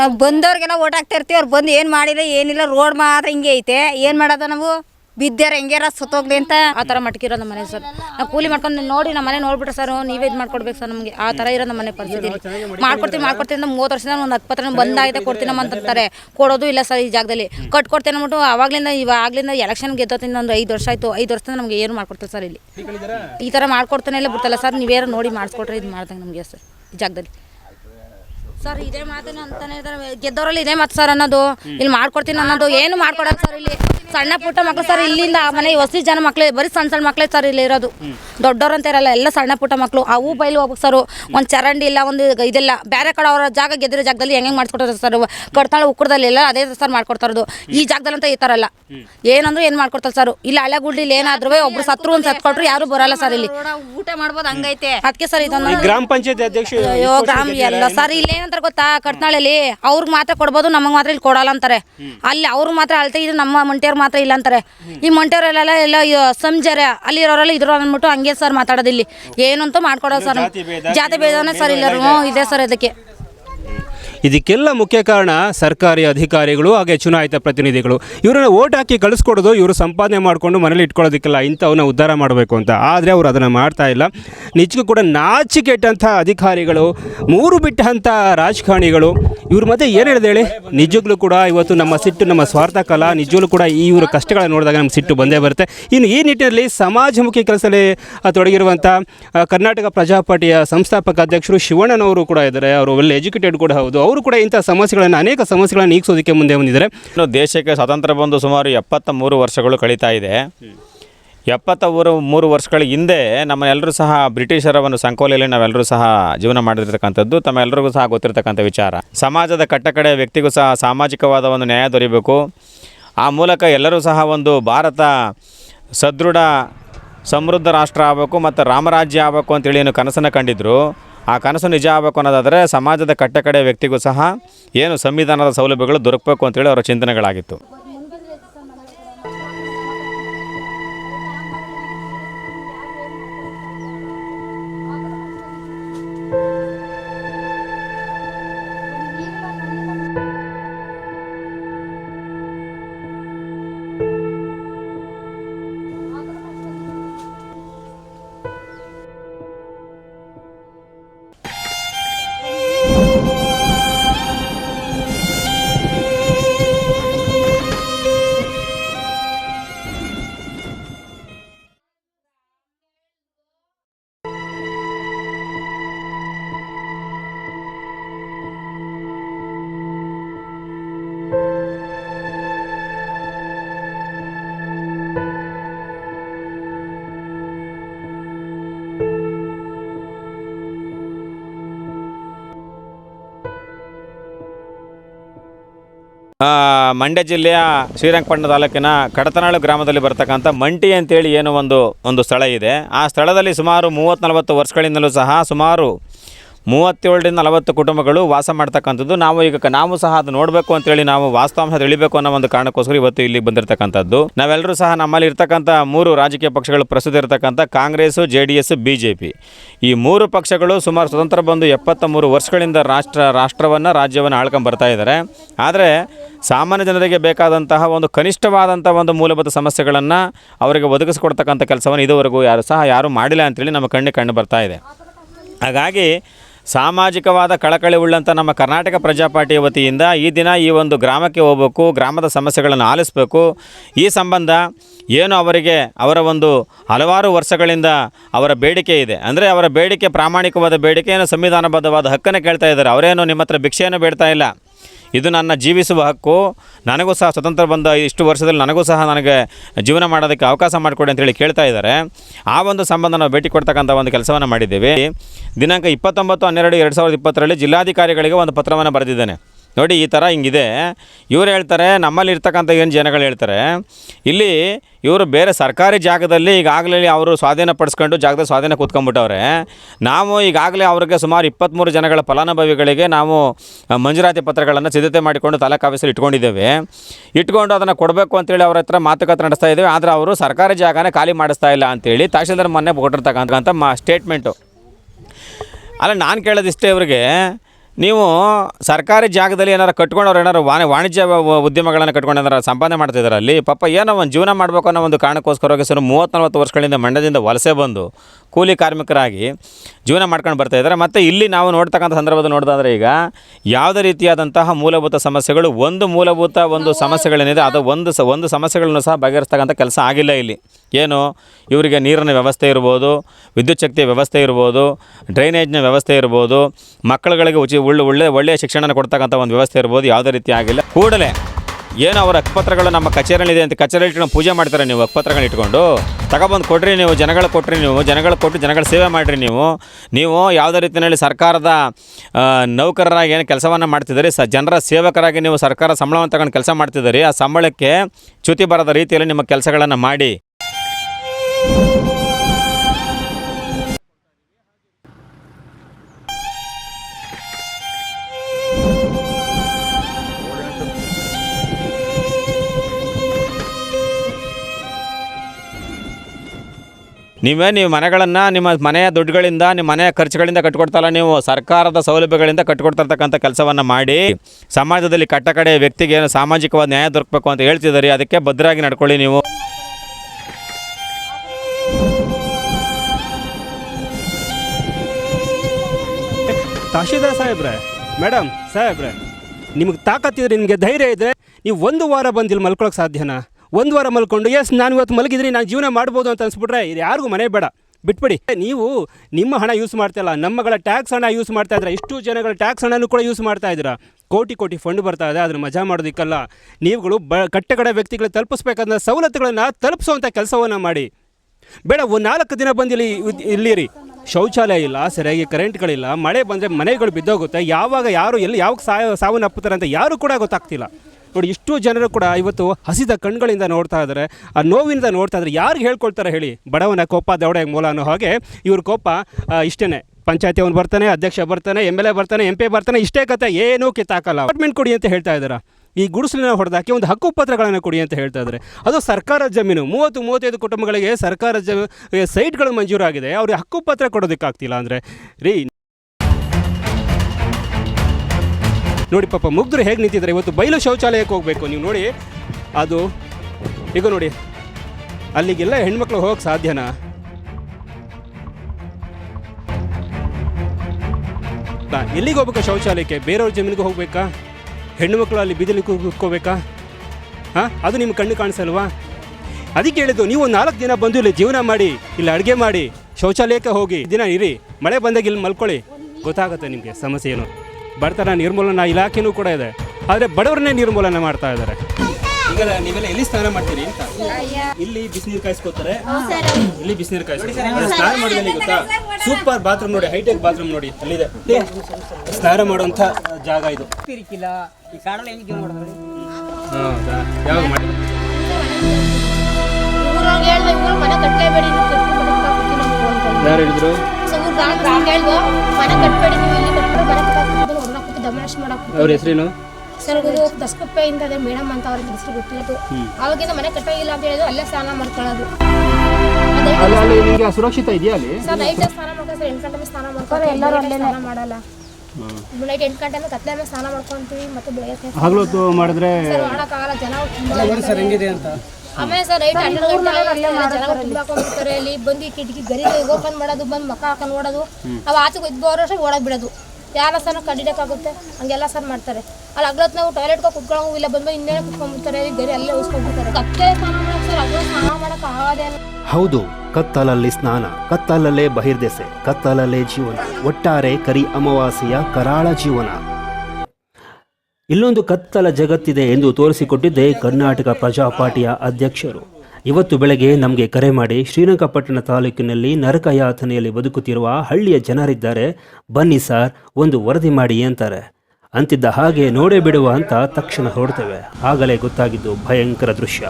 ನಾವು ಬಂದವ್ರಿಗೆಲ್ಲ ಓಟ್ ಹಾಕ್ತಾ ಇರ್ತೀವಿ ಅವ್ರು ಬಂದು ಏನು ಮಾಡಿಲ್ಲ ಏನಿಲ್ಲ ರೋಡ್ ಮಾತ್ರ ಹಿಂಗೆ ಐತೆ. ಏನು ಮಾಡೋದ ನಾವು? ಬಿದ್ದಾರ ಹೆಂಗ್ಯಾರ ಸತ್ತೋಗ್ಲಿ ಅಂತ? ಆ ಥರ ಮಟ್ಕಿರೋ ನಮ್ಮ ಮನೆ ಸರ್. ನಾವು ಕೂಲಿ ಮಾಡ್ಕೊಂಡು ನೋಡಿ ನಮ್ಮ ಮನೆ ನೋಡ್ಬಿಟ್ರೆ ಸರ್, ನೀವೇ ಇದು ಮಾಡ್ಕೊಡ್ಬೇಕು ಸರ್ ನಮಗೆ. ಆ ಥರ ಇರೋ ನಮ್ಮ ಮನೆ ಪರಿಸ್ಥಿತಿ. ಮಾಡ್ಕೊಡ್ತೀವಿ ಮಾಡ್ಕೊಡ್ತೀನಿ ಅಂತ ಮೂವತ್ತು ವರ್ಷದಿಂದ ಒಂದು ಹತ್ತು ಪತ್ರ ಬಂದಾಗಿದೆ ಕೊಡ್ತೀನಿ ನಮ್ಮ ಅಂತಾರೆ ಕೊಡೋದು ಇಲ್ಲ ಸರ್ ಈ ಜಾಗದಲ್ಲಿ. ಕಟ್ಕೊಡ್ತೇನೆ ಅಂದ್ಬಿಟ್ಟು ಆವಾಗಲಿಂದ ಇವಾಗಲಿಂದ ಎಲೆಕ್ಷನ್ ಗೆದ್ದೋತಿಂದ ಒಂದು ಐದು ವರ್ಷ ಆಯಿತು, ಐದು ವರ್ಷದಿಂದ ನಮಗೆ ಏನು ಮಾಡ್ಕೊಡ್ತಾರೆ ಸರ್ ಇಲ್ಲಿ. ಈ ಥರ ಮಾಡ್ಕೊಡ್ತಾನೆ ಇಲ್ಲ ಬಿಡ್ತಲ್ಲ ಸರ್ ನೀವೇನು ನೋಡಿ ಮಾಡಿಸ್ಕೊಟ್ರೆ ಇದು ಮಾಡ್ದಂಗೆ ನಮಗೆ ಸರ್ ಈ ಜಾಗದಲ್ಲಿ. ಸರ್, ಇದೇ ಮಾತನ್ನು ಅಂತಾನೆ ಇದ್ದಾರೆ. ಗೆದ್ದವರಲ್ಲಿ ಇದೇ ಮಾತು ಸರ್ ಅನ್ನೋದು. ಇಲ್ಲಿ ಮಾಡ್ಕೊಡ್ತೀನಿ ಅನ್ನೋದು. ಏನು ಮಾಡ್ಕೊಡೋದು ಸರ್ ಇಲ್ಲಿ? ಸಣ್ಣ ಪುಟ್ಟ ಮಕ್ಳು ಸರ್ ಇಲ್ಲಿಂದ ಆ ಮನೆ ಹೊಸಿ ಜನ ಮಕ್ಳು ಬರೀ ಸಣ್ಣ ಸಣ್ಣ ಮಕ್ಳೇ ಸರ್ ಇಲ್ಲಿ ಇರೋದು. ದೊಡ್ಡವ್ರು ಅಂತ ಇರಲ್ಲ ಎಲ್ಲ ಸಣ್ಣ ಪುಟ್ಟ ಮಕ್ಳು. ಅವು ಬೈಲು ಹೋಗ್ಬೇಕು ಸರ್ ಒಂದು ಚರಂಡಿ ಇಲ್ಲ ಒಂದು ಇದೆಲ್ಲ ಬೇರೆ ಕಡೆ ಅವರ ಜಾಗ ಗೆದ್ದಿರೋ ಜಾಗದಲ್ಲಿ ಹೆಂಗೆ ಮಾಡಿಸ್ಕೊಡ್ತಾರೆ ಸರ್ ಕಡ್ತಾಳ ಉಕ್ಕಡದಲ್ಲಿ ಎಲ್ಲ ಅದೇ ಸರ್ ಮಾಡ್ಕೊಡ್ತಾರದು ಈ ಜಾಗದಲ್ಲಿ ಅಂತ ಈ ಥರ ಅಲ್ಲ. ಏನಂದ್ರೆ ಏನು ಮಾಡ್ಕೊಡ್ತಾರೆ ಸರ್ ಇಲ್ಲ ಹಳೆ ಗುಡ್ಡಿಲಿ ಏನಾದ್ರೂ ಒಬ್ರು ಸತ್ರು ಒಂದು ಸತ್ಕೊಟ್ರು ಯಾರು ಬರಲ್ಲ ಸರ್ ಇಲ್ಲಿ. ಊಟ ಮಾಡ್ಬೋದು ಹಂಗೈತೆ ಅದಕ್ಕೆ ಸರ್ ಇದೊಂದು ಗ್ರಾಮ ಪಂಚಾಯತ್ ಅಧ್ಯಕ್ಷ ಅಯ್ಯೋ ಗ್ರಾಮ ಎಲ್ಲ ಸರ್ ಇಲ್ಲಿ ಏನಂತಾರೆ ಗೊತ್ತಾ ಕಡ್ತಾಳಲ್ಲಿ ಅವ್ರಿಗೆ ಮಾತ್ರ ಕೊಡ್ಬೋದು ನಮಗೆ ಮಾತ್ರ ಇಲ್ಲಿ ಕೊಡಲ್ಲ ಅಂತಾರೆ. ಅಲ್ಲಿ ಅವ್ರಿಗೆ ಮಾತ್ರ ಅಳ್ತೆ ಇದು ನಮ್ಮ ಮಂಟ್ಯವ್ರು ಮಾತ್ರ ಇಲ್ಲ ಅಂತಾರೆ. ಈ ಮಂಟ್ಯವ್ರೆಲ್ಲ ಎಲ್ಲ ಸಂಜಾರ ಅಲ್ಲಿರೋರೆಲ್ಲ ಇದ್ರು ಅಂದ್ಬಿಟ್ಟು ಹಂಗೆ ಸರ್ ಮಾತಾಡೋದಿಲ್ಲಿ. ಏನಂತೂ ಮಾಡ್ಕೊಡೋದು ಸರ್. ಜಾತಿ ಭೇದನೇ ಸರ್ ಇಲ್ಲ ಇದೆ ಸರ್ ಇದಕ್ಕೆ. ಇದಕ್ಕೆಲ್ಲ ಮುಖ್ಯ ಕಾರಣ ಸರ್ಕಾರಿ ಅಧಿಕಾರಿಗಳು ಹಾಗೆ ಚುನಾಯಿತ ಪ್ರತಿನಿಧಿಗಳು. ಇವರನ್ನ ಓಟ್ ಹಾಕಿ ಕಳಿಸ್ಕೊಡೋದು ಇವರು ಸಂಪಾದನೆ ಮಾಡಿಕೊಂಡು ಮನೇಲಿ ಇಟ್ಕೊಳ್ಳೋದಕ್ಕೆಲ್ಲ ಇಂಥವನ್ನ ಉದ್ಧಾರ ಮಾಡಬೇಕು ಅಂತ. ಆದರೆ ಅವರು ಅದನ್ನು ಮಾಡ್ತಾ ಇಲ್ಲ. ನಿಜಕ್ಕೂ ಕೂಡ ನಾಚಿಕೆಟ್ಟಂಥ ಅಧಿಕಾರಿಗಳು, ಮೂರು ಬಿಟ್ಟಂಥ ರಾಜಕಾರಣಿಗಳು, ಇವ್ರ ಮತ್ತೆ ಏನು ಹೇಳಿದೆ ಹೇಳಿ? ಕೂಡ ಇವತ್ತು ನಮ್ಮ ಸಿಟ್ಟು, ನಮ್ಮ ಸ್ವಾರ್ಥ ಕಲ ನಿಜವಾಗ್ಲೂ ಕೂಡ ಈ ಇವರ ಕಷ್ಟಗಳನ್ನ ನೋಡಿದಾಗ ನಮ್ಮ ಸಿಟ್ಟು ಬಂದೇ ಬರುತ್ತೆ. ಇನ್ನು ಈ ನಿಟ್ಟಿನಲ್ಲಿ ಸಮಾಜಮುಖಿ ಕೆಲಸದಲ್ಲಿ ತೊಡಗಿರುವಂಥ ಕರ್ನಾಟಕ ಪ್ರಜಾಪಾರ್ಟಿಯ ಸಂಸ್ಥಾಪಕ ಅಧ್ಯಕ್ಷರು ಶಿವಣ್ಣನವರು ಕೂಡ ಇದ್ದಾರೆ. ಅವರು ವೆಲ್ ಎಜುಕೇಟೆಡ್ ಕೂಡ ಹೌದು. ಕೂಡ ಇಂಥ ಸಮಸ್ಯೆಗಳನ್ನು, ಅನೇಕ ಸಮಸ್ಯೆಗಳನ್ನು ನೀಗಿಸೋದಕ್ಕೆ ಮುಂದೆ ಬಂದಿದ್ದಾರೆ. ಇನ್ನು ದೇಶಕ್ಕೆ ಸ್ವಾತಂತ್ರ್ಯ ಬಂದು ಸುಮಾರು ಎಪ್ಪತ್ತ ಮೂರು ವರ್ಷಗಳು ಕಳೀತಾ ಇದೆ. ಎಪ್ಪತ್ತ ಮೂರು ಮೂರು ವರ್ಷಗಳ ಹಿಂದೆ ನಮ್ಮನ್ನೆಲ್ಲರೂ ಸಹ ಬ್ರಿಟಿಷರ ಒಂದು ಸಂಕೋಲೆಯಲ್ಲಿ ನಾವೆಲ್ಲರೂ ಸಹ ಜೀವನ ಮಾಡಿರ್ತಕ್ಕಂಥದ್ದು, ತಮ್ಮೆಲ್ಲರಿಗೂ ಸಹ ಗೊತ್ತಿರತಕ್ಕಂಥ ವಿಚಾರ. ಸಮಾಜದ ಕಟ್ಟಕಡೆ ವ್ಯಕ್ತಿಗೂ ಸಹ ಸಾಮಾಜಿಕವಾದ ಒಂದು ನ್ಯಾಯ ದೊರೀಬೇಕು ಆ ಮೂಲಕ ಎಲ್ಲರೂ ಸಹ ಒಂದು ಭಾರತ ಸದೃಢ, ಸಮೃದ್ಧ ರಾಷ್ಟ್ರ ಆಗಬೇಕು ಮತ್ತು ರಾಮರಾಜ್ಯ ಆಗಬೇಕು ಅಂತೇಳಿ ಏನು ಕನಸನ್ನು ಕಂಡಿದ್ರು. ಆ ಕನಸು ನಿಜ ಆಗಬೇಕು ಅನ್ನೋದಾದರೆ ಸಮಾಜದ ಕಟ್ಟಕಡೆ ವ್ಯಕ್ತಿಗೂ ಸಹ ಏನು ಸಂವಿಧಾನದ ಸೌಲಭ್ಯಗಳು ದೊರಕಬೇಕು ಅಂತೇಳಿ ಅವರ ಚಿಂತನೆಗಳಾಗಿತ್ತು. ಮಂಡ್ಯ ಜಿಲ್ಲೆಯ ಶ್ರೀರಂಗಪಟ್ಟಣ ತಾಲೂಕಿನ ಕಡತನಾಳು ಗ್ರಾಮದಲ್ಲಿ ಬರತಕ್ಕಂಥ ಮಂಟಿ ಅಂತೇಳಿ ಏನು ಒಂದು ಒಂದು ಸ್ಥಳ ಇದೆ. ಆ ಸ್ಥಳದಲ್ಲಿ ಸುಮಾರು ಮೂವತ್ತು ನಲವತ್ತು ವರ್ಷಗಳಿಂದಲೂ ಸಹ ಸುಮಾರು ಮೂವತ್ತೇಳರಿಂದ ನಲವತ್ತು ಕುಟುಂಬಗಳು ವಾಸ ಮಾಡ್ತಕ್ಕಂಥದ್ದು. ನಾವು ಈಗ ನಾವು ಸಹ ಅದು ನೋಡಬೇಕು ಅಂತೇಳಿ ನಾವು ವಾಸ್ತವಾಂಶ ತಿಳಿಬೇಕು ಅನ್ನೋ ಒಂದು ಕಾರಣಕ್ಕೋಸ್ಕರ ಇವತ್ತು ಇಲ್ಲಿ ಬಂದಿರತಕ್ಕಂಥದ್ದು. ನಾವೆಲ್ಲರೂ ಸಹ ನಮ್ಮಲ್ಲಿ ಇರ್ತಕ್ಕಂಥ ಮೂರು ರಾಜಕೀಯ ಪಕ್ಷಗಳು ಪ್ರಸ್ತುತ ಇರತಕ್ಕಂಥ Congress, J D S, B J P. ಈ ಮೂರು ಪಕ್ಷಗಳು ಸುಮಾರು ಸ್ವತಂತ್ರ ಬಂದು ಎಪ್ಪತ್ತ ಮೂರು ವರ್ಷಗಳಿಂದ ರಾಷ್ಟ್ರ, ರಾಷ್ಟ್ರವನ್ನು, ರಾಜ್ಯವನ್ನು ಆಳ್ಕೊಂಡು ಬರ್ತಾ ಇದ್ದಾರೆ ಆದರೆ ಸಾಮಾನ್ಯ ಜನರಿಗೆ ಬೇಕಾದಂತಹ ಒಂದು ಕನಿಷ್ಠವಾದಂಥ ಒಂದು ಮೂಲಭೂತ ಸಮಸ್ಯೆಗಳನ್ನು ಅವರಿಗೆ ಒದಗಿಸ್ಕೊಡ್ತಕ್ಕಂಥ ಕೆಲಸವನ್ನು ಇದುವರೆಗೂ ಯಾರು ಸಹ ಯಾರೂ ಮಾಡಿಲ್ಲ ಅಂತೇಳಿ ನಮ್ಮ ಕಣ್ಣಿಗೆ ಕಂಡು ಬರ್ತಾ ಇದೆ. ಹಾಗಾಗಿ ಸಾಮಾಜಿಕವಾದ ಕಳಕಳಿ ಉಳ್ಳಂಥ ನಮ್ಮ ಕರ್ನಾಟಕ ಪ್ರಜಾಪಾರ್ಟಿಯ ವತಿಯಿಂದ ಈ ದಿನ ಈ ಒಂದು ಗ್ರಾಮಕ್ಕೆ ಹೋಗಬೇಕು, ಗ್ರಾಮದ ಸಮಸ್ಯೆಗಳನ್ನು ಆಲಿಸಬೇಕು. ಈ ಸಂಬಂಧ ಏನು ಅವರಿಗೆ, ಅವರ ಒಂದು ಹಲವಾರು ವರ್ಷಗಳಿಂದ ಅವರ ಬೇಡಿಕೆ ಇದೆ. ಅಂದರೆ ಅವರ ಬೇಡಿಕೆ, ಪ್ರಾಮಾಣಿಕವಾದ ಬೇಡಿಕೆ ಏನು ಸಂವಿಧಾನಬದ್ಧವಾದ ಹಕ್ಕನ್ನು ಕೇಳ್ತಾ ಇದ್ದಾರೆ. ಅವರೇನು ನಿಮ್ಮ ಹತ್ರ ಭಿಕ್ಷೆಯನ್ನು ಬೇಡ್ತಾ ಇಲ್ಲ. ಇದು ನನ್ನ ಜೀವಿಸುವ ಹಕ್ಕು. ನನಗೂ ಸಹ ಸ್ವತಂತ್ರ ಬಂದ ಇಷ್ಟು ವರ್ಷದಲ್ಲಿ ನನಗೂ ಸಹ ನನಗೆ ಜೀವನ ಮಾಡೋದಕ್ಕೆ ಅವಕಾಶ ಮಾಡಿಕೊಡಿ ಅಂತೇಳಿ ಕೇಳ್ತಾ ಇದ್ದಾರೆ. ಆ ಒಂದು ಸಂಬಂಧ ನಾವು ಭೇಟಿ ಕೊಡ್ತಕ್ಕಂಥ ಒಂದು ಕೆಲಸವನ್ನು ಮಾಡಿದ್ದೇವೆ. ದಿನಾಂಕ ಇಪ್ಪತ್ತೊಂಬತ್ತು ಹನ್ನೆರಡು ಎರಡು ಸಾವಿರದ ಇಪ್ಪತ್ತರಲ್ಲಿ ಜಿಲ್ಲಾಧಿಕಾರಿಗಳಿಗೆ ಒಂದು ಪತ್ರವನ್ನು ಬರೆದಿದ್ದೇನೆ. ನೋಡಿ, ಈ ಥರ ಹಿಂಗಿದೆ. ಇವ್ರು ಹೇಳ್ತಾರೆ, ನಮ್ಮಲ್ಲಿ ಇರ್ತಕ್ಕಂಥ ಏನು ಜನಗಳು ಹೇಳ್ತಾರೆ, ಇಲ್ಲಿ ಇವರು ಬೇರೆ ಸರ್ಕಾರಿ ಜಾಗದಲ್ಲಿ ಈಗಾಗಲೇ ಅವರು ಸ್ವಾಧೀನ ಪಡಿಸ್ಕೊಂಡು ಜಾಗದ ಸ್ವಾಧೀನ ಕೂತ್ಕೊಂಡ್ಬಿಟ್ಟವ್ರೆ. ನಾವು ಈಗಾಗಲೇ ಅವ್ರಿಗೆ ಸುಮಾರು ಇಪ್ಪತ್ತ್ಮೂರು ಜನಗಳ ಫಲಾನುಭವಿಗಳಿಗೆ ನಾವು ಮಂಜೂರಾತಿ ಪತ್ರಗಳನ್ನು ಸಿದ್ಧತೆ ಮಾಡಿಕೊಂಡು ತಾಲೂಕು ಆಫೀಸಲ್ಲಿ ಇಟ್ಕೊಂಡಿದ್ದೇವೆ. ಇಟ್ಕೊಂಡು ಅದನ್ನು ಕೊಡಬೇಕು ಅಂತೇಳಿ ಅವ್ರ ಹತ್ರ ಮಾತುಕತೆ ನಡೆಸ್ತಾ ಇದ್ದೇವೆ. ಆದರೆ ಅವರು ಸರ್ಕಾರಿ ಜಾಗನೇ ಖಾಲಿ ಮಾಡಿಸ್ತಾ ಇಲ್ಲ ಅಂತೇಳಿ ತಹಶೀಲ್ದಾರ್ ಮೊನ್ನೆ ಕೊಟ್ಟಿರ್ತಕ್ಕಂಥ ಮಾ ಸ್ಟೇಟ್ಮೆಂಟು ಅಲ್ಲ, ನಾನು ಕೇಳೋದಿಷ್ಟೇ ಇವ್ರಿಗೆ ನೀವು ಸರ್ಕಾರಿ ಜಾಗದಲ್ಲಿ ಏನಾರು ಕಟ್ಕೊಂಡವ್ರು ಏನಾರು ವಾಣಿ, ವಾಣಿಜ್ಯ ಉದ್ಯಮಗಳನ್ನು ಕಟ್ಕೊಂಡು ಏನಾರು ಸಂಪಾದನೆ ಮಾಡ್ತಿದ್ದಾರೆ ಅಲ್ಲಿ, ಪಾಪ ಏನೋ ಒಂದು ಜೀವನ ಮಾಡಬೇಕು ಅನ್ನೋ ಒಂದು ಕಾರಣಕ್ಕೋಸ್ಕರವಾಗಿ ಸರ್ ಮೂವತ್ತು ನಲ್ವತ್ತು ವರ್ಷಗಳಿಂದ ಮಂಡ್ಯದಿಂದ ವಲಸೆ ಬಂದು ಕೂಲಿ ಕಾರ್ಮಿಕರಾಗಿ ಜೀವನ ಮಾಡ್ಕೊಂಡು ಬರ್ತಾ ಇದ್ದಾರೆ. ಮತ್ತು ಇಲ್ಲಿ ನಾವು ನೋಡ್ತಕ್ಕಂಥ ಸಂದರ್ಭದಲ್ಲಿ ನೋಡಿದ್ರೆ ಈಗ ಯಾವುದೇ ರೀತಿಯಾದಂತಹ ಮೂಲಭೂತ ಸಮಸ್ಯೆಗಳು, ಒಂದು ಮೂಲಭೂತ ಒಂದು ಸಮಸ್ಯೆಗಳೇನಿದೆ, ಅದು ಒಂದು ಸ, ಒಂದು ಸಮಸ್ಯೆಗಳನ್ನು ಸಹ ಬಗೆಹರಿಸ್ತಕ್ಕಂಥ ಕೆಲಸ ಆಗಿಲ್ಲ ಇಲ್ಲಿ. ಏನು? ಇವರಿಗೆ ನೀರಿನ ವ್ಯವಸ್ಥೆ ಇರ್ಬೋದು, ವಿದ್ಯುತ್ ಶಕ್ತಿಯ ವ್ಯವಸ್ಥೆ ಇರ್ಬೋದು, ಡ್ರೈನೇಜ್ನ ವ್ಯವಸ್ಥೆ ಇರ್ಬೋದು, ಮಕ್ಕಳುಗಳಿಗೆ ಉಚಿ ಒಳ್ಳೆ ಒಳ್ಳೆ, ಒಳ್ಳೆಯ ಶಿಕ್ಷಣ ಕೊಡ್ತಕ್ಕಂಥ ಒಂದು ವ್ಯವಸ್ಥೆ ಇರ್ಬೋದು, ಯಾವುದೇ ರೀತಿ ಆಗಿಲ್ಲ. ಕೂಡಲೇ ಏನು ಅವರ ಅಕ್ಪತ್ರಗಳು ನಮ್ಮ ಕಚೇರಿಯಲ್ಲಿದೆ ಅಂತ ಕಚೇರಿ ಇಟ್ಕೊಂಡು ಪೂಜೆ ಮಾಡ್ತಾರೆ ನೀವು ಅಕ್ಪತ್ರಗಳನ್ನ ಇಟ್ಕೊಂಡು. ತಗೊಬಂದು ಕೊಡ್ರಿ ನೀವು, ಜನಗಳು ಕೊಟ್ರಿ ನೀವು, ಜನಗಳು ಕೊಟ್ಟು ಜನಗಳ ಸೇವೆ ಮಾಡಿರಿ ನೀವು. ನೀವು ಯಾವುದೇ ರೀತಿಯಲ್ಲಿ ಸರ್ಕಾರದ ನೌಕರರಾಗಿ ಏನು ಕೆಲಸವನ್ನು ಮಾಡ್ತಿದ್ದೀರಿ, ಸ, ಜನರ ಸೇವಕರಾಗಿ ನೀವು ಸರ್ಕಾರ ಸಂಬಳವನ್ನು ತಗೊಂಡು ಕೆಲಸ ಮಾಡ್ತಿದ್ದೀರಿ, ಆ ಸಂಬಳಕ್ಕೆ ಚ್ಯುತಿ ಬರದ ರೀತಿಯಲ್ಲಿ ನಿಮ್ಮ ಕೆಲಸಗಳನ್ನು ಮಾಡಿ. ನೀವೇ ನೀವು ಮನೆಗಳನ್ನು, ನಿಮ್ಮ ಮನೆಯ ದುಡ್ಡುಗಳಿಂದ, ನಿಮ್ಮ ಮನೆಯ ಖರ್ಚುಗಳಿಂದ ಕಟ್ಕೊಡ್ತಲ್ಲ ನೀವು ಸರ್ಕಾರದ ಸೌಲಭ್ಯಗಳಿಂದ ಕಟ್ಕೊಡ್ತಿರ್ತಕ್ಕಂಥ ಕೆಲಸವನ್ನು ಮಾಡಿ, ಸಮಾಜದಲ್ಲಿ ಕಟ್ಟ ಕಡೆ ವ್ಯಕ್ತಿಗೆ ಏನು ಸಾಮಾಜಿಕವಾದ ನ್ಯಾಯ ದೊರಕಬೇಕು ಅಂತ ಹೇಳ್ತಿದ್ದಾರೆ, ಅದಕ್ಕೆ ಭದ್ರಾಗಿ ನಡ್ಕೊಳ್ಳಿ ನೀವು. ತಹಶೀಲ್ದಾರ್ ಸಾಹೇಬ್ರೆ ಮೇಡಮ್ ಸಾಹೇಬ್ರೆ, ನಿಮಗೆ ತಾಕತ್ತಿದ್ರೆ ನಿಮಗೆ ಧೈರ್ಯ ಇದ್ದರೆ ನೀವು ಒಂದು ವಾರ ಬಂದಿಲ್ಲಿ ಮಲ್ಕೊಳಕ್ಕೆ ಸಾಧ್ಯನಾ? ಒಂದು ವಾರ ಮಲ್ಕೊಂಡು ಎಸ್ ನಾನು ಇವತ್ತು ಮಲಗಿದ್ರೆ ನಾನು ಜೀವನ ಮಾಡ್ಬೋದು ಅಂತ ಅನ್ಸ್ಬಿಟ್ರೆ ಇದು ಯಾರಿಗೂ ಮನೆ ಬೇಡ. ಬಿಟ್ಬಿಡಿ. ನೀವು ನಿಮ್ಮ ಹಣ ಯೂಸ್ ಮಾಡ್ತಾ ನಮ್ಮಗಳ ಟ್ಯಾಕ್ಸ್ ಹಣ ಯೂಸ್ ಮಾಡ್ತಾ ಇದ್ರೆ ಇಷ್ಟು ಜನಗಳ ಟ್ಯಾಕ್ಸ್ ಹಣನೂ ಕೂಡ ಯೂಸ್ ಮಾಡ್ತಾ ಇದ್ದೀರಾ. ಕೋಟಿ ಕೋಟಿ ಫಂಡ್ ಬರ್ತಾ ಇದೆ ಅದನ್ನು ಮಜಾ ಮಾಡೋದಕ್ಕಲ್ಲ. ನೀವುಗಳು ಬ, ಕಟ್ಟಕಡೆ ವ್ಯಕ್ತಿಗಳು ತಲುಪಿಸ್ಬೇಕಾದ ಸವಲತ್ತುಗಳನ್ನು ತಲುಪಿಸುವಂಥ ಕೆಲಸವನ್ನು ಮಾಡಿ. ಬೇಡ, ಒಂದು ನಾಲ್ಕು ದಿನ ಬಂದು ಇಲ್ಲಿ ಇಲ್ಲಿರಿ. ಶೌಚಾಲಯ ಇಲ್ಲ, ಸರಿಯಾಗಿ ಕರೆಂಟ್ಗಳಿಲ್ಲ ಮಳೆ ಬಂದರೆ ಮನೆಗಳು ಬಿದ್ದೋಗುತ್ತೆ. ಯಾವಾಗ ಯಾರು, ಎಲ್ಲಿ ಯಾವಾಗ ಸಾವು, ಸಾವನ್ನಪ್ಪುತ್ತಾರೆ ಅಂತ ಯಾರು ಕೂಡ ಗೊತ್ತಾಗ್ತಿಲ್ಲ. ನೋಡಿ, ಇಷ್ಟು ಜನರು ಕೂಡ ಇವತ್ತು ಹಸಿದ ಕಣ್ಗಳಿಂದ ನೋಡ್ತಾ ಇದ್ದಾರೆ. ಆ ನೋವಿನಿಂದ ನೋಡ್ತಾ ಇದ್ದಾರೆ. ಯಾರಿಗೆ ಹೇಳ್ಕೊಳ್ತಾರೆ ಹೇಳಿ? ಬಡವನ ಕೋಪ ದೌಡೆ ಮೂಲ ಅನ್ನೋ ಹಾಗೆ ಇವ್ರ ಕೋಪ ಇಷ್ಟೇ ಪಂಚಾಯತಿ ಅವ್ನು ಬರ್ತಾನೆ, ಅಧ್ಯಕ್ಷ ಬರ್ತಾನೆ, ಎಂ ಎಲ್ ಎ ಬರ್ತಾನೆ, ಎಂ ಪಿ ಬರ್ತಾನೆ, ಇಷ್ಟೇ ಕತೆ. ಏನೂ ಕಿತ್ತಾಕಲ್ಲ ಅಪಾರ್ಟ್ಮೆಂಟ್ ಕೊಡಿ ಅಂತ ಹೇಳ್ತಾ ಇದ್ದಾರೆ? ಈ ಗುಡಿಸಲಿನ ಹೊಡೆದಾಕಿ ಒಂದು ಹಕ್ಕು ಪತ್ರಗಳನ್ನು ಕೊಡಿ ಅಂತ ಹೇಳ್ತಾ ಇದ್ದಾರೆ. ಅದು ಸರ್ಕಾರ ಜಮೀನು. ಮೂವತ್ತು, ಮೂವತ್ತೈದು ಕುಟುಂಬಗಳಿಗೆ ಸರ್ಕಾರ ಜ ಸೈಟ್ಗಳು ಮಂಜೂರಾಗಿದೆ. ಅವ್ರಿಗೆ ಹಕ್ಕು ಪತ್ರ ಕೊಡೋದಕ್ಕಾಗ್ತಿಲ್ಲ ಅಂದರೆ. ರೀ ನೋಡಿ ಪಾಪ ಮುಗ್ಧರು ಹೇಗೆ ನಿಂತಿದ್ದಾರೆ? ಇವತ್ತು ಬಯಲು ಶೌಚಾಲಯಕ್ಕೆ ಹೋಗಬೇಕು. ನೀವು ನೋಡಿ, ಅದು, ಈಗ ನೋಡಿ, ಅಲ್ಲಿಗೆಲ್ಲ ಹೆಣ್ಮಕ್ಳು ಹೋಗಕ್ಕೆ ಸಾಧ್ಯನಾ? ಎಲ್ಲಿಗೆ ಹೋಗ್ಬೇಕಾ ಶೌಚಾಲಯಕ್ಕೆ? ಬೇರೆಯವ್ರ ಜಮೀನಿಗೆ ಹೋಗಬೇಕಾ? ಹೆಣ್ಣು ಮಕ್ಕಳು ಅಲ್ಲಿ ಬೀದಿಲಿ ಕೂತ್ಕೋಬೇಕಾ ಹಾಂ, ಅದು ನಿಮ್ಮ ಕಣ್ಣು ಕಾಣಿಸಲ್ವಾ? ಅದಕ್ಕೆ ಹೇಳಿದ್ದು, ನೀವು ನಾಲ್ಕು ದಿನ ಬಂದು ಇಲ್ಲಿ ಜೀವನ ಮಾಡಿ, ಇಲ್ಲಿ ಅಡುಗೆ ಮಾಡಿ, ಶೌಚಾಲಯಕ್ಕೆ ಹೋಗಿ ದಿನ ಇರಿ. ಮಳೆ ಬಂದಾಗ ಇಲ್ಲಿ ಮಲ್ಕೊಳ್ಳಿ. ಗೊತ್ತಾಗುತ್ತೆ ನಿಮಗೆ ಸಮಸ್ಯೆ ಏನು? ಬಡತನ ನಿರ್ಮೂಲನಾ ಇಲಾಖೆನೂ ಕೂಡ ಇದೆ. ಆದರೆ ಬಡವರನ್ನೇ ನಿರ್ಮೂಲನೆ ಮಾಡ್ತಾ ಇದ್ದಾರೆ. ಈಗ ನೀವೆಲ್ಲ ಎಲ್ಲಿ ಸ್ನಾನ ಮಾಡ್ತೀರಿ ಅಂತ? ಇಲ್ಲಿ ಬಿಸಿನೀರು ಕಾಯಿಸ್ಕೋತಾರೆ. ಇಲ್ಲಿ ಬಿಸಿನೀರು ಕಾಯಿಸ್ಕೊತಾರೆ. ಸ್ನಾನ ಮಾಡೋದಲ್ಲಿ ಗೊತ್ತಾ? ಸೂಪರ್ ಬಾತ್ರೂಮ್ ನೋಡಿ ಹೈಟೆಕ್ ಬಾತ್ರೂಮ್ ನೋಡಿ ಅಲ್ಲಿದೆ. ಸ್ನಾನ ಮಾಡುವಂಥ ಜಾಗ ಇದು. ಹೌದಾ? ಯಾವಾಗ ಮಾಡಿ? ಊರಾಗ ಹೇಳ್ದೆ ಡೊಮಿನೇಷನ್ ಮಾಡಕ್ಕೆ ಅವ್ರ ಹೆಸರೇನು? ಸರ್ ಇದು ದಸ್ಕಪ್ಪೆಯಿಂದ ಅದೇ ಮೇಡಮ್ ಅಂತ ಅವ್ರಿಗೆ ಹೆಸರು ಗೊತ್ತಿರೋದು. ಅವಾಗಿಂದ ಮನೆ ಕಟ್ಟೋಗಿಲ್ಲ ಅಂತ ಹೇಳಿದ್ರು ಅಲ್ಲೇ ಸ್ನಾನ ಮಾಡ್ಕೊಳ್ಳೋದು. ಅಲ್ಲಿ ಅಲ್ಲಿ ನಿಮಗೆ ಸುರಕ್ಷಿತ ಇದೆಯಾ ಅಲ್ಲಿ? ಸರ್ ನೈಟ್ ಸ್ನಾನ ಮಾಡ್ಕೊಂಡು ಸರ್ ಎಂಟು ಗಂಟೆ ಸ್ನಾನ ಮಾಡ್ತಾರೆ ಎಲ್ಲರೂ ಅಲ್ಲೇ ಸ್ನಾನ ಮಾಡಲ್ಲ. ಬೆಳಗ್ಗೆ ಎಂಟು ಗಂಟೆ ಕತ್ತಲೆ ಕತ್ಲೆ ಮೇಲೆ ಸ್ನಾನ ಮಾಡ್ಕೊಂತೀವಿ ಮತ್ತೆ ಬೆಳಗ್ಗೆ ಹಗಲೊತ್ತು ಮಾಡಿದ್ರೆ ಸರ್ ಮಾಡೋಕ್ಕಾಗಲ್ಲ ಜನ ತುಂಬ ಸರ್ ಹೆಂಗಿದೆ ಅಂತ? ಆಮೇಲೆ ಸರ್ ನೈಟ್ ಹನ್ನೆರಡು ಗಂಟೆ ಜನಗಳು ಜನ ತುಂಬ ಹಾಕೊಂಡ್ಬಿಡ್ತಾರೆ ಅಲ್ಲಿ ಬಂದು ಕಿಟಕಿ ಗರಿ ಓಪನ್ ಮಾಡೋದು ಬಂದು ಮಕ್ಕ ಹಾಕೊಂಡು ಓಡೋದು. ಅವ ಆಚೆಗೆ ಇದ್ದು ಬರೋಷ್ಟು ಓಡೋದು ಬಿಡೋದು ಯಾರ ಸರ್ ಕಂಡಿಡಕ್ಕಾಗುತ್ತೆ. ಹಂಗೆಲ್ಲ ಸರ್ ಮಾಡ್ತಾರೆ. ಅಲ್ಲಿ ಅಗ್ಲತ್ ನಾವು ಟಾಯ್ಲೆಟ್ಗೆ ಕುತ್ಕೊಳ್ಳೋ ಇಲ್ಲ ಬಂದು ಇನ್ನೇನೆ ಕುತ್ಕೊಂಡ್ಬಿಡ್ತಾರೆ ಗರಿ ಅಲ್ಲೇ ಉಸ್ಕೊಂಡ್ಬಿಡ್ತಾರೆ. ಕತ್ತೆ ಸರ್ ಅದು ಸ್ನಾನ ಹೌದು, ಕತ್ತಲಲ್ಲಿ ಸ್ನಾನ, ಕತ್ತಲಲ್ಲೇ ಬಹಿರ್ದೆಸೆ, ಕತ್ತಲಲ್ಲೇ ಜೀವನ, ಒಟ್ಟಾರೆ ಕರಿ ಅಮಾವಾಸ್ಯೆಯ ಕರಾಳ ಜೀವನ. ಇಲ್ಲೊಂದು ಕತ್ತಲ ಜಗತ್ತಿದೆ ಎಂದು ತೋರಿಸಿಕೊಟ್ಟಿದ್ದೆ ಕರ್ನಾಟಕ ಪ್ರಜಾಪಾರ್ಟಿಯ ಅಧ್ಯಕ್ಷರು. ಇವತ್ತು ಬೆಳಗ್ಗೆ ನಮಗೆ ಕರೆ ಮಾಡಿ ಶ್ರೀರಂಗಪಟ್ಟಣ ತಾಲೂಕಿನಲ್ಲಿ ನರಕ ಯಾತನೆಯಲ್ಲಿ ಬದುಕುತ್ತಿರುವ ಹಳ್ಳಿಯ ಜನರಿದ್ದಾರೆ. ಬನ್ನಿ ಸಾರ್, ಒಂದು ವರದಿ ಮಾಡಿ ಅಂತಾರೆ. ಅಂತಿದ್ದ ಹಾಗೆ ನೋಡೇ ಬಿಡುವ ಅಂತ ತಕ್ಷಣ ಹೊರಡ್ತೇವೆ. ಆಗಲೇ ಗೊತ್ತಾಗಿದ್ದು ಭಯಂಕರ ದೃಶ್ಯ.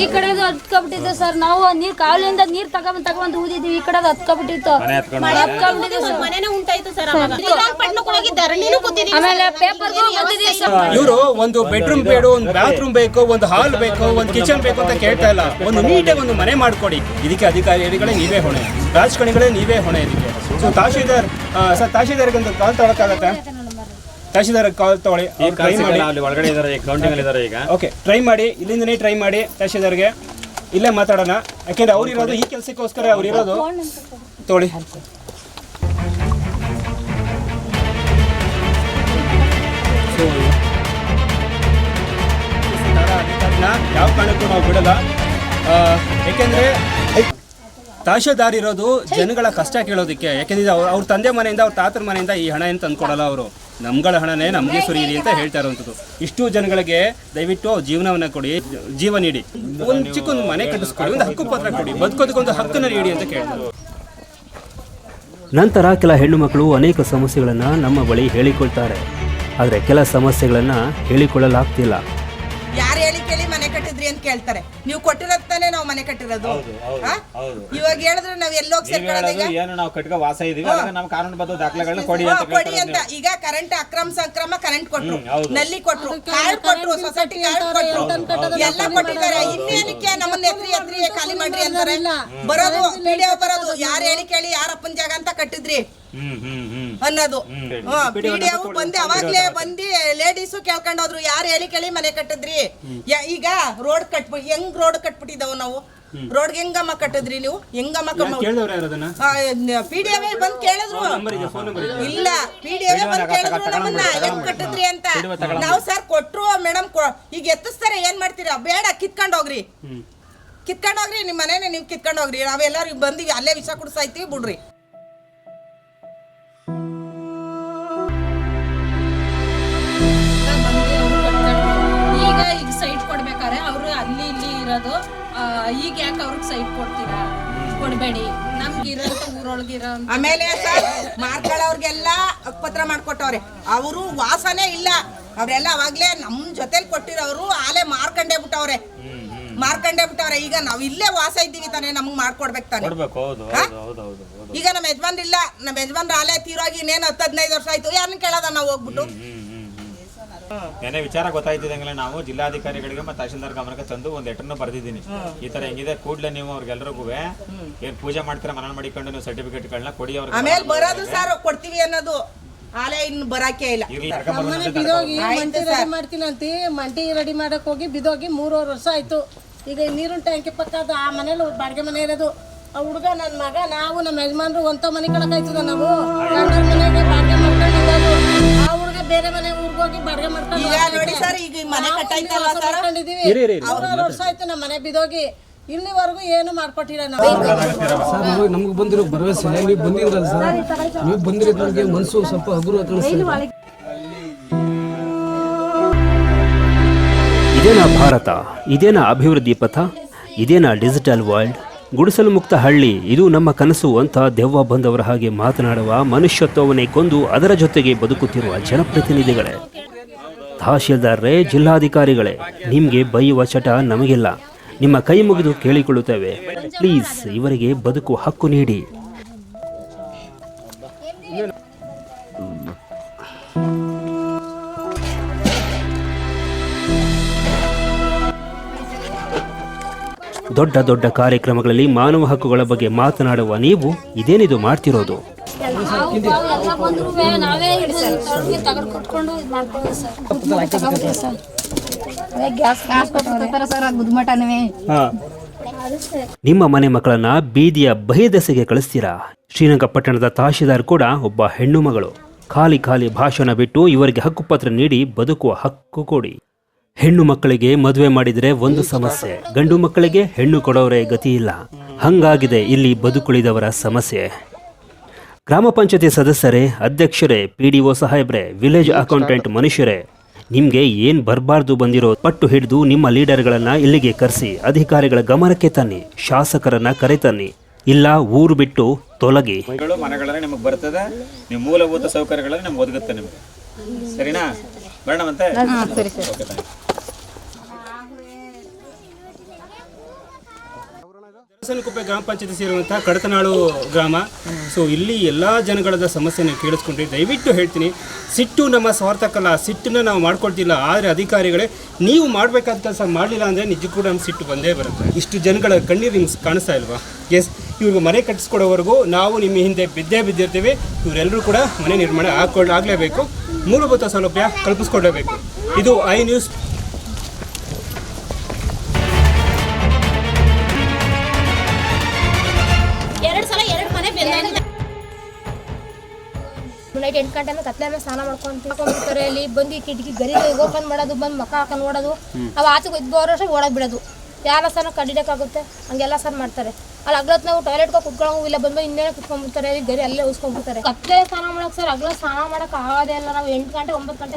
ಈ ಕಡೆದು ಹತ್ಕೊಬಿಟ್ಟಿತ್ತು ಸರ್ ನಾವು ನೀರ್ ಕಾವಲಿಂದ ನೀರ್ ತಗೊಂಡ್ ತಗೊಂಡ್ ಊದಿದ್ವಿ ಈ ಕಡೆದು ಹತ್ಕೊಬಿಟ್ಟಿತ್ತು. ಆಮೇಲೆ ಪೇಪರ್ ಇವರು ಒಂದು ಬೆಡ್ರೂಮ್ ಬೇಡು ಒಂದು ಬಾತ್ರೂಮ್ ಬೇಕು ಒಂದು ಹಾಲ್ ಬೇಕು ಒಂದು ಕಿಚನ್ ಬೇಕು ಅಂತ ಕೇಳ್ತಾ ಇಲ್ಲ. ಒಂದು ನೀಟಾಗಿ ಒಂದು ಮನೆ ಮಾಡ್ಕೊಡಿ. ಇದಕ್ಕೆ ಅಧಿಕಾರಿಗಳೇ ನೀವೇ ಹೊಣೆ. ರಾಜಕಾರಣಿಗಳೇ ನೀವೇ ಹೊಣೆ ಇದಕ್ಕೆ. ಸೊ ತಹಶೀಲ್ದಾರ್ ಸರ್ ತಹಶೀಲ್ದಾರ್ಗೆ ಒಂದು ಕಾಲ್ ತೊಗೊಳಕ್ಕಾಗತ್ತೆ? ತಹಶೀಲ್ದಾರ್ ಕಾಲ್ ತಗೊಳ್ಳಿ. ಟ್ರೈ ಮಾಡಿ. ಅಲ್ಲಿ ಒಳಗಡೆ ಇದ್ದಾರೆ ಈಗ ಕೌಂಟಿಂಗ್ ಇದ್ದಾರೆ ಈಗ. ಓಕೆ ಟ್ರೈ ಮಾಡಿ ಇಲ್ಲಿಂದನೇ ಟ್ರೈ ಮಾಡಿ ತಹಶೀಲ್ದಾರ್ಗೆ. ಇಲ್ಲೇ ಮಾತಾಡೋಣ. ಯಾಕೆಂದ್ರೆ ಅವ್ರು ಇರೋದು ಈ ಕೆಲಸಕ್ಕೋಸ್ಕರ ಅವ್ರು ಇರೋದು. ತೋಳಿ ಯಾವ ಕಾರಣಕ್ಕೂ ನಾವು ಬಿಡಲ್ಲ. ಯಾಕೆಂದ್ರೆ ತಹಶೀಲ್ದಾರ್ ಇರೋದು ಜನಗಳ ಕಷ್ಟ ಕೇಳೋದಕ್ಕೆ. ಯಾಕೆಂದ್ರೆ ಅವ್ರ ಅವ್ರ ತಂದೆ ಮನೆಯಿಂದ ಅವ್ರ ತಾತರ ಮನೆಯಿಂದ ಈ ಹಣ ಏನು ತಂದ್ಕೊಡಲ್ಲ ಅವರು. ನಮ್ಗಳ ಹಣನೇ ನಮಗೆ ಸುರಿಯಿರಿ ಅಂತ ಹೇಳ್ತಾ ಇರುವಂಥದ್ದು. ಇಷ್ಟು ಜನಗಳಿಗೆ ದಯವಿಟ್ಟು ಜೀವನವನ್ನ ಕೊಡಿ ಜೀವ ನೀಡಿ. ಒಂದು ಚಿಕ್ಕೊಂದು ಮನೆ ಕಟ್ಟಿಸ್ಕೊಡಿ ಒಂದು ಹಕ್ಕು ಪತ್ರ ಕೊಡಿ ಬದುಕೋದಕ್ಕೊಂದು ಹಕ್ಕನ್ನು ನೀಡಿ ಅಂತ ಕೇಳ್ತಾರೆ. ನಂತರ ಕೆಲ ಹೆಣ್ಣು ಮಕ್ಕಳು ಅನೇಕ ಸಮಸ್ಯೆಗಳನ್ನು ನಮ್ಮ ಬಳಿ ಹೇಳಿಕೊಳ್ತಾರೆ. ಆದರೆ ಕೆಲ ಸಮಸ್ಯೆಗಳನ್ನು ಹೇಳಿಕೊಳ್ಳಲಾಗ್ತಿಲ್ಲ. ಕೇಳ್ತಾರೆ. ನೀವು ಕೊಟ್ಟಿರೋದ್ ತಾನೇ ನಾವು ಮನೆ ಕಟ್ಟಿರೋದು. ಆ? ಇವಾಗ ಹೇಳಿದ್ರೆ ನಾವ್ ಎಲ್ಲೋಗಿ ಸೇರ್ಕೊಳ್ಳೋದೀಗ ಏನು ನಾವು ಕಟ್ಕೋ ವಾಸ ಇದೀವಿ ಅದಕ್ಕೆ ನಮ್ಮ ಕಾನೂನುಬದ್ಧ ದಾಖಲೆಗಳನ್ನ ಕೊಡಿ ಹಾ, ಅಂತ ಕೊಡಿ ಅಂತ. ಈಗ ಕರೆಂಟ್ ಅಕ್ರಮ ಸಂಕ್ರಮ ಕರೆಂಟ್ ಕೊಟ್ರು. ಹೌದು. ನಲ್ಲಿ ಕೊಟ್ರು. ಕಾರ್ಡ್ ಕೊಟ್ರು ಸೊಸೈಟಿ ಕಾರ್ಡ್ ಕೊಟ್ರು. ಎಲ್ಲ ಕೊಟ್ಟಿದ್ದಾರೆ. ಇನ್ನೇನಕ್ಕೆ ನಮ್ಮನ್ನ ಎತ್ರಿ ಎತ್ರಿ ಖಾಲಿ ಮಾಡ್ರಿ ಅಂತಾರೆ? ಬರೋದು ವಿಡಿಯೋ ಬರೋದು. ಯಾರು ಹೇಳಿ ಕೇಳಿ ಯಾರಪ್ಪನ ಜಾಗ ಅಂತ ಕಟ್ಟಿದ್ರಿ? ಹ್ಮ್ ಹ್ಮ್. ಅನ್ನೋದು. ಪಿಡಿಎಫ್ ಬಂದು ಅವಾಗ್ಲೇ ಬಂದು ಲೇಡೀಸು ಕೇಳ್ಕೊಂಡೋದ್ರು ಯಾರು ಹೇಳಿ ಕೇಳಿ ಮನೆ ಕಟ್ಟಿದ್ರಿ? ಯಾ- ಈಗ ರೋಡ್ ಕಟ್ಬಿಟ್ಟು ಹೆಂಗ್ ರೋಡ್ ಕಟ್ಬಿಟ್ಟಿದ್ದಾವ ನಾವು? ರೋಡ್ಗೆ ಹೆಂಗಮ್ಮ ಕಟ್ಟಿದ್ರಿ ನೀವು? ಹೆಂಗಮ್ಮ ಕಟ್ಟಿದ್ರು? ಪಿ ಡಿ ಬಂದ್ ಕೇಳಿದ್ರು. ಇಲ್ಲ ಪಿ ಡಿ ಎಫ್ ಬಂದ್ ಕೇಳಿದ್ರು. ನಮ್ಮನ್ನ ಹೆಂಗ್ ಕಟ್ಟಿದ್ರಿ ಅಂತ. ನಾವು ಸರ್ ಕೊಟ್ರು ಮೇಡಮ್ ಈಗ ಎತ್ತಿಸ್ತಾರೆ ಏನ್ ಮಾಡ್ತೀರಾ? ಬೇಡ ಕಿತ್ಕೊಂಡ್ ಹೋಗ್ರಿ. ಕಿತ್ಕೊಂಡ್ ಹೋಗ್ರಿ ನಿಮ್ಮ ಮನೇನೆ ನೀವು ಕಿತ್ಕೊಂಡ್ ಹೋಗ್ರಿ. ನಾವೆಲ್ಲರೂ ಬಂದಿವಿ ಅಲ್ಲೇ ವಿಷ ಕುಡ್ಸಾಯ್ತೀವಿ ಬಿಡ್ರಿ. ಇರೋದು ಆ, ಈಗ ಯಾಕೆ ಅವ್ರಿಗೆ ಸೈಟ್ ಕೊಡ್ತೀರಾ? ಕೊಡ್ಬೇಡಿ. ಊರೊಳಗಿರೋ ಆಮೇಲೆ ಸರ್ ಮಾರ್ಕೊಳ್ಳೋರ್ಗೆಲ್ಲ ಹಕ್ಪತ್ರ ಮಾಡ್ಕೊಟ್ಟವ್ರೆ. ಅವರು ವಾಸನೆ ಇಲ್ಲ. ಅವ್ರೆಲ್ಲ ಅವಾಗ್ಲೇ ನಮ್ ಜೊತೆಲಿ ಕೊಟ್ಟಿರೋರು ಆಲೆ ಮಾರ್ಕಂಡೇ ಬಿಟ್ಟವ್ರೆ. ಮಾರ್ಕಂಡೇ ಬಿಟ್ಟವ್ರೆ. ಈಗ ನಾವ್ ಇಲ್ಲೇ ವಾಸ ಇದ್ದೀವಿ ತಾನೆ ನಮ್ಗ್ ಮಾಡ್ಕೊಡ್ಬೇಕು ತಾನೆ. ಕೊಡ್ಬೇಕು ಹೌದು? ಹೌದು ಹೌದು ಹೌದು ಹೌದು. ಈಗ ನಮ್ಮ ಯಜಮಾನ್ರಿಲ್ಲ. ನಮ್ಮ ಯಜಮಾನ್ರ ಆಲೆ ತೀರೋಗಿ ಇನ್ನೇನು ಹತ್ತು ಹದಿನೈದು ವರ್ಷ ಆಯ್ತು. ಯಾರನ್ನ ಕೇಳೋದ ನಾವ್ ಹೋಗ್ಬಿಟ್ಟು? ಏನೇ ವಿಚಾರ ಗೊತ್ತಾಯ್ತಿದಂಗೆಲ್ಲ ನಾವು ಜಿಲ್ಲಾಧಿಕಾರಿಗಳಿಗೆ ಮತ್ತೆ ತಹಶೀಲ್ದಾರ್ ಗಮನಕ್ಕೆ ತಂದು ಒಂದು ಲೆಟರ್ನು ಬರೆದಿದ್ದೀನಿ. ಈ ತರ ಹೆಂಗಿದೆ? ಕೂಡಲೇ ನೀವು ಅವ್ರಿಗೆಲ್ಲರಿಗೂ ಏನ್ ಪೂಜೆ ಮಾಡ್ತೀರಾ? ಮನನ ಮಾಡಿಕೊಂಡು ನೀವು ಸರ್ಟಿಫಿಕೇಟ್ಗಳನ್ನ ಕೊಡಿ ಅವ್ರಿಗೆ. ಆಮೇಲೆ ಬರೋದು ಸರ್ ಕೊಡ್ತೀವಿ ಅನ್ನೋದು ಆಲೆ ಇನ್ನು ಬರಾಕೆ ಇಲ್ಲ. ನಮ್ಮನೆ ಬಿದೋಗಿ ಮಂಟಿ ರೆಡಿ ಮಾಡ್ತೀನಿ ಅಂತಿ. ಮಂಟಿ ರೆಡಿ ಮಾಡಕ್ ಹೋಗಿ ಬಿದೋಗಿ ಮೂರುವರೆ ವರ್ಷ ಆಯ್ತು. ಈಗ ನೀರಿನ ಟ್ಯಾಂಕಿ ಪಕ್ಕ ಅದು ಆ ಮನೇಲಿ ಬಾಡಿಗೆ ಮನೆ ಇರೋದು. ಆ ಹುಡುಗ ನನ್ನ ಮಗ ನಾವು ನಮ್ಮ ಯಜಮಾನ್ರು ಒಂತ ಮನೆ ಕಳಕಾಯ್ತದ ನಾವು. ಮನೆಗೆ ಬಾಡಿಗೆ ಹುಡುಗ ಬೇರೆ ಮನೆ ಊರಿಗೆ ಹೋಗಿ ಬಾಡಿಗೆ ಮಾಡ್ಕೊಂಡು ಈಗ ನೋಡಿ ಸರ್ ಈಗ ಈ ಮನೆ ಕಟ್ಟಾಯ್ತಲ್ಲ ಸರ್? ಮಾಡ್ಕೊಂಡಿದೀವಿ. ಮೂರುವರೆ ವರ್ಷ ಆಯ್ತು ನಮ್ಮ ಮನೆ ಬಿದೋಗಿ ಇಲ್ಲಿವರೆಗೂ ಏನು ಮಾಡ್ಕೊಟ್ಟಿಲ್ಲ ನಾವು. ಸರ್ ನಮಗೆ ನಮ್ಗೆ ಬಂದಿರೋ ಭರವಸೆ ನೀವು ಬಂದಿರಲ್ಲ ಸರ್? ನೀವು ಬಂದಿರೋದು ನಮಗೆ ಮನಸ್ಸು ಸ್ವಲ್ಪ ಹಗುರ ಇದೇನಾ ಭಾರತ? ಇದೇನಾ ಅಭಿವೃದ್ಧಿ ಪಥ? ಇದೇನಾ ಡಿಜಿಟಲ್ ವರ್ಲ್ಡ್? ಗುಡಿಸಲು ಮುಕ್ತ ಹಳ್ಳಿ ಇದು ನಮ್ಮ ಕನಸು ಅಂತ ದೆವ್ವ ಬಂದವರ ಹಾಗೆ ಮಾತನಾಡುವ ಮನುಷ್ಯತ್ವವನ್ನೇ ಕೊಂದು ಅದರ ಜೊತೆಗೆ ಬದುಕುತ್ತಿರುವ ಜನಪ್ರತಿನಿಧಿಗಳೇ. ತಹಶೀಲ್ದಾರರೇ, ಜಿಲ್ಲಾಧಿಕಾರಿಗಳೇ, ನಿಮಗೆ ಬೈಯುವ ಚಟ ನಮಗಿಲ್ಲ. ನಿಮ್ಮ ಕೈ ಮುಗಿದು ಕೇಳಿಕೊಳ್ಳುತ್ತೇವೆ. ಪ್ಲೀಸ್, ಇವರಿಗೆ ಬದುಕು ಹಕ್ಕು ನೀಡಿ. ದೊಡ್ಡ ದೊಡ್ಡ ಕಾರ್ಯಕ್ರಮಗಳಲ್ಲಿ ಮಾನವ ಹಕ್ಕುಗಳ ಬಗ್ಗೆ ಮಾತನಾಡುವ ನೀವು ಇದೇನಿದು ಮಾಡ್ತಿರೋದು? ನಿಮ್ಮ ಮನೆ ಮಕ್ಕಳನ್ನ ಬೀದಿಯ ಬಹಿದಸೆಗೆ ಕಳಿಸ್ತೀರಾ? ಶ್ರೀರಂಗಪಟ್ಟಣದ ತಹಶೀಲ್ದಾರ್ ಕೂಡ ಒಬ್ಬ ಹೆಣ್ಣು ಮಗಳು. ಖಾಲಿ ಖಾಲಿ ಭಾಷಣ ಬಿಟ್ಟು ಇವರಿಗೆ ಹಕ್ಕುಪತ್ರ ನೀಡಿ ಬದುಕುವ ಹಕ್ಕು ಕೊಡಿ. ಹೆಣ್ಣು ಮಕ್ಕಳಿಗೆ ಮದುವೆ ಮಾಡಿದ್ರೆ ಒಂದು ಸಮಸ್ಯೆ. ಗಂಡು ಮಕ್ಕಳಿಗೆ ಹೆಣ್ಣು ಕೊಡೋರೆ ಗತಿ ಇಲ್ಲ ಹಂಗಾಗಿದೆ ಇಲ್ಲಿ ಬದುಕುಳಿದವರ ಸಮಸ್ಯೆ. ಗ್ರಾಮ ಪಂಚಾಯತಿ ಸದಸ್ಯರೇ ಅಧ್ಯಕ್ಷರೇ ಪಿ ಡಿ ಒ ಸಾಹೇಬ್ರೆ ವಿಲೇಜ್ ಅಕೌಂಟೆಂಟ್ ಮನುಷ್ಯರೇ ನಿಮಗೆ ಏನು ಬರಬಾರ್ದು ಬಂದಿರೋ ಪಟ್ಟು ಹಿಡಿದು ನಿಮ್ಮ ಲೀಡರ್ಗಳನ್ನ ಇಲ್ಲಿಗೆ ಕರೆಸಿ ಅಧಿಕಾರಿಗಳ ಗಮನಕ್ಕೆ ತನ್ನಿ ಶಾಸಕರನ್ನ ಕರೆತನ್ನಿ. ಇಲ್ಲ ಊರು ಬಿಟ್ಟು ತೊಲಗಿ. ಮನೆಗಳು ಮನೆಗಳನ್ನ ನಿಮಗೆ ಬರ್ತದೆ. ನಿಮ್ಮ ಮೂಲಭೂತ ಸೌಕರ್ಯಗಳನ್ನು ನಮ್ಗೆ ಒದಗುತ್ತೆ ನಿಮಗೆ. ಸರಿನಾ? ಬರೋಣ ಮತ್ತೆ ಓಕೆ ಥ್ಯಾಂಕ್ ಯು ಕುಪ್ಪೆ ಗ್ರಾಮ ಪಂಚಾಯತಿ ಸೇರುವಂತಹ ಕಡತನಾಳು ಗ್ರಾಮ. ಸೊ ಇಲ್ಲಿ ಎಲ್ಲ ಜನಗಳದ ಸಮಸ್ಯೆನ ಕೇಳಿಸ್ಕೊಂಡ್ರಿ. ದಯವಿಟ್ಟು ಹೇಳ್ತೀನಿ, ಸಿಟ್ಟು ನಮ್ಮ ಸ್ವಾರ್ಥಕ್ಕಲ್ಲ, ಸಿಟ್ಟನ್ನ ನಾವು ಮಾಡ್ಕೊಳ್ತಿಲ್ಲ. ಆದರೆ ಅಧಿಕಾರಿಗಳೇ, ನೀವು ಮಾಡಬೇಕಾದ ಕೆಲಸ ಮಾಡಲಿಲ್ಲ ಅಂದರೆ ನಿಜಕ್ಕೂ ನಮ್ಮ ಸಿಟ್ಟು ಬಂದೇ ಬರುತ್ತೆ. ಇಷ್ಟು ಜನಗಳ ಕಣ್ಣೀರು ನಿಮ್ಗೆ ಕಾಣಿಸ್ತಾ ಇಲ್ವಾ? ಎಸ್ ಇವ್ರಿಗೆ ಮನೆ ಕಟ್ಟಿಸ್ಕೊಡೋವರೆಗೂ ನಾವು ನಿಮ್ಮ ಹಿಂದೆ ಬಿದ್ದೇ ಬಿದ್ದಿರ್ತೀವಿ. ಇವರೆಲ್ಲರೂ ಕೂಡ ಮನೆ ನಿರ್ಮಾಣ ಹಾಕೊಂಡು ಆಗಲೇಬೇಕು. ಮೂಲಭೂತ ಸೌಲಭ್ಯ ಕಲ್ಪಿಸ್ಕೊಡಬೇಕು ಇದು ಐ ನ್ಯೂಸ್ ನೈಟ್ ಎಂಟು ಗಂಟೆ ಕತ್ಲೆ ಮೇಲೆ ಸ್ನಾನ ಮಾಡ್ಕೊಂಡು ಅಲ್ಲಿ ಬಂದು ಕಿಟಕಿ ಗರಿ ಓಪನ್ ಮಾಡೋದು ಬಂದು ಮಕ್ಕ ಹಾಕೊಂಡು ಓಡೋದು. ಅವ್ ಆಚೆಗೆ ಇದ್ದು ವರ್ಷ ಓಡೋದು ಬಿಡೋದು. ಯಾರ ಸಹ ಕಡಿಡಕ್ಕಾಗುತ್ತೆ ಹಂಗೆಲ್ಲ ಸರ್ ಮಾಡ್ತಾರೆ. ಅಲ್ಲಿ ಅಗ್ಲತ್ ನಾವು ಟಾಯ್ಲೆಟ್ಗೆ ಕುತ್ಕೊಳ್ಳೋ ಇಲ್ಲ ಬಂದು ಇನ್ನೇನೆ ಕುತ್ಕೊಂಡ್ಬಿಡ್ತಾರೆ ಗರಿ ಅಲ್ಲೇ ಉಸ್ಕೊಂಡ್ಬಿಡ್ತಾರೆ ಕತ್ಲೆ ಸ್ನಾನ ಮಾಡಕ್ಕೆ ಸರ್ ಅಗ್ಲ ಸ್ನಾನ ಮಾಡಕ್ ಆಗೋದೇ ಇಲ್ಲ. ನಾವು ಎಂಟು ಗಂಟೆ ಒಂಬತ್ತು ಗಂಟೆ